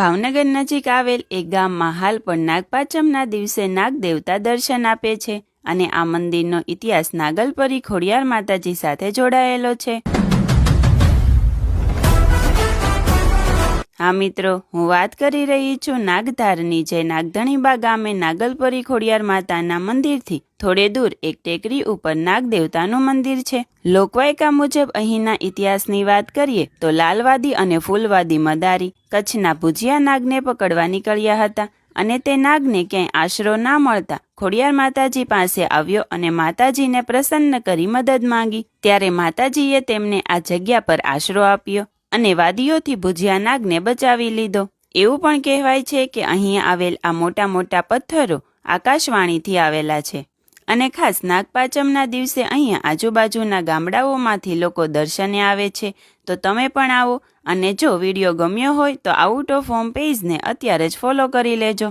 ભાવનગર નજીક આવેલ એક ગામમાં હાલ પણ નાગપાંચમના દિવસે નાગ દેવતા દર્શન આપે છે અને આ મંદિરનો ઇતિહાસ નાગલપરી ખોડિયાર માતાજી સાથે જોડાયેલો છે. હા, મિત્રો, હું વાત કરી રહી છું નાગધારની જે નાગધણીબા ગામે નાગલપરી ખોડિયાર માતાના મંદિરથી. થોડે દૂર એક ટેકરી ઉપર નાગ દેવતાનું મંદિર છે. લોકવાયકા મુજબ અહીંના ઇતિહાસની વાત કરીએ તો લાલવાદી અને ફૂલવાદી મદારી કચ્છના ભુજિયા નાગને પકડવા નીકળ્યા હતા અને તે નાગને ક્યાંય આશરો ના મળતા ખોડિયાર માતાજી પાસે આવ્યો અને માતાજીને પ્રસન્ન કરી મદદ માંગી. ત્યારે માતાજીએ તેમને આ જગ્યા પર આશરો આપ્યો. અને વાદીઓથી ભુજિયા નાગને બચાવી લીધો. એવું પણ કહેવાય છે કે અહીં આવેલ આ મોટા મોટા પથ્થરો આકાશવાણીથી આવેલા છે. અને ખાસ નાગપાંચમના દિવસે અહીંયા આજુબાજુના ગામડાઓમાંથી લોકો દર્શને આવે છે. તો તમે પણ આવો અને જો વીડિયો ગમ્યો હોય તો આઉટ ઓફ હોમ પેજને અત્યારે જ ફોલો કરી લેજો.